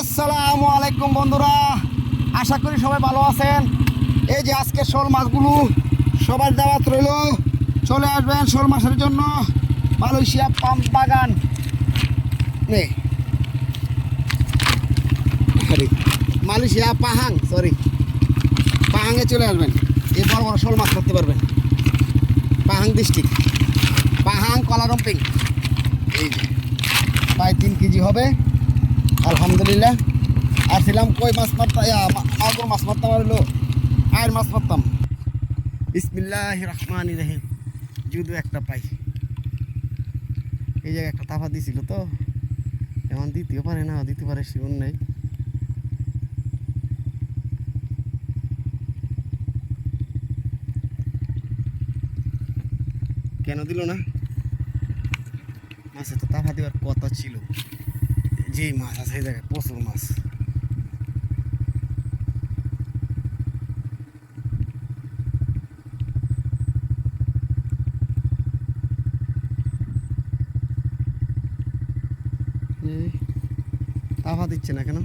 আসসালামু আলাইকুম বন্ধুরা। আশা করি সবাই ভালো আছেন। এই যে আজকে শোল মাছগুলো সবার দাওয়াত রইল। চলে আসবেন শোল মাছের জন্য। মালয়েশিয়া পাম্প বাগান। Malaysia Pahang, sorry. পাহাঙে চলে আসবেন। এই বড় বড় শোল মাছ করতে পারবেন। Pahang district. পাহাং কলারম্পিং এই যে, প্রায় তিন কেজি হবে। আলহামদুলিল্লাহ আসছিলাম কই মাছ মারতাম মাগুর মাছ মারতাম আর আয়ের মাছ মারতাম। বিসমিল্লাহ রহমান রহিম। যদিও একটা পাই। এই জায়গায় একটা তাফা দিছিল তো। এখন দিতেও পারে না, দিতে পারে শিবন নেই। কেন দিল না? মাছে তো তাফা দেওয়ার কথা ছিল। যেই মাছ আছে সেই জায়গায়, প্রচুর মাছ। তাফা দিচ্ছে না কেন?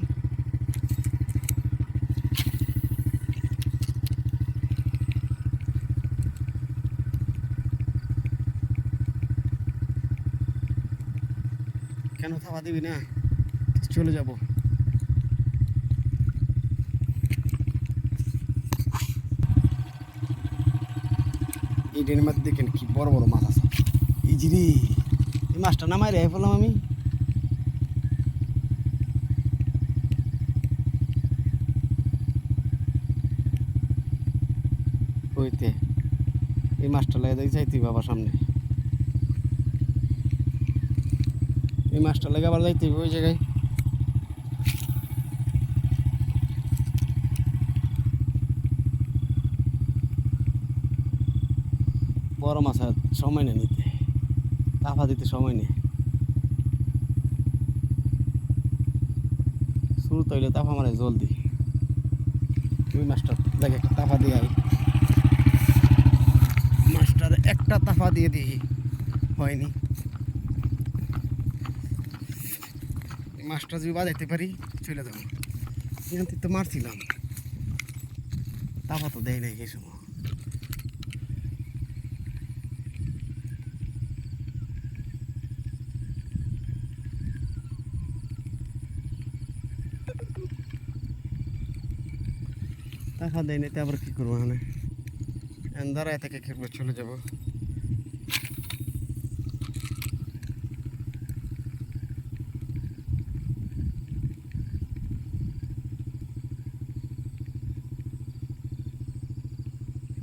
কেন থাবা দিবি না? চলে যাব। এই ডেনের মধ্যে দেখেন কি বড় বড় মাছ আছে। এই যে রে, এই মাছটা নামাই রে বললাম আমি। হইতে এই মাছটা লাগে দেখি যাইতি বাবা সামনে। এই মাছটা লাগে আবার যাইতে ওই জায়গায়। বড় মাছ সময় নেই নিতে। তাফা দিতে সময় নেই। শুরু তৈলে তাফা মারে জলদি। ওই মাছটা দেখে, একটা তাফা দিয়ে আই। মাছটার একটা তাফা দিয়ে দিই। হয়নি। মাছটা যদি বাজাইতে পারি, চলে যাব। এখান থেকে তো মারছিলাম। তাপা তো দেয় নাই এই সময়। টাকা দেয় নাই তো আবার কী করব এখানে? দাঁড়ায় থেকে খেপে চলে যাব।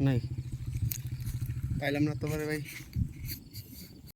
নাই। পাইলাম না তোমারে ভাই।